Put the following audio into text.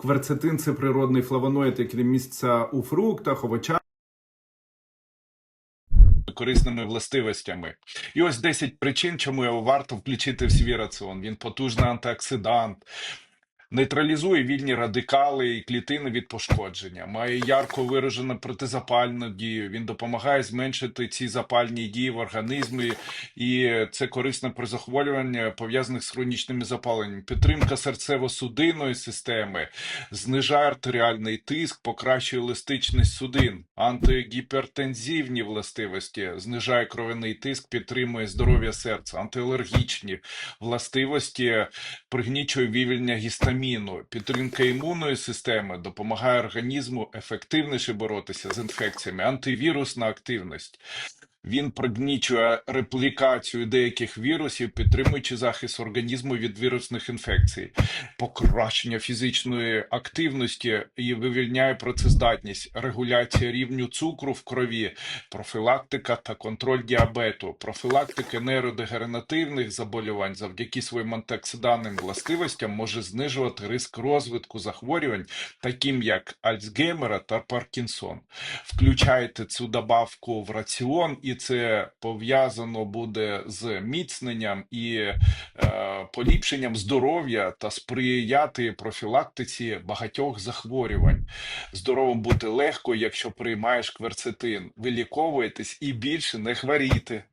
Кверцетин це природний флавоноїд, який міститься у фруктах, овочах. Корисними властивостями. І ось 10 причин, чому його варто включити в свій раціон. Він потужний антиоксидант, нейтралізує вільні радикали і клітини від пошкодження, має ярко виражену протизапальну дію. Він допомагає зменшити ці запальні дії в організмі, і це корисно при захворюванні, пов'язаних з хронічними запаленнями. Підтримка серцево-судинної системи, знижає артеріальний тиск, покращує еластичність судин, антигіпертензивні властивості, знижає кровяний тиск, підтримує здоров'я серця, антиалергічні властивості, пригнічує вивільнення гістаміну, підтримка імунної системи, допомагає організму ефективніше боротися з інфекціями, антивірусна активність. Він пригнічує реплікацію деяких вірусів, підтримуючи захист організму від вірусних інфекцій, покращення фізичної активності і вивільняє працездатність, регуляція рівню цукру в крові, профілактика та контроль діабету, профілактика нейродегенеративних заболівань завдяки своїм антиоксидантним властивостям може знижувати ризик розвитку захворювань, таким як Альцгеймера та Паркінсон. Включайте цю добавку в раціон, і це пов'язано буде з міцненням і е, поліпшенням здоров'я та сприяти профілактиці багатьох захворювань. Здоровим бути легко, якщо приймаєш кверцетин. Виліковуєтесь і більше не хворіти.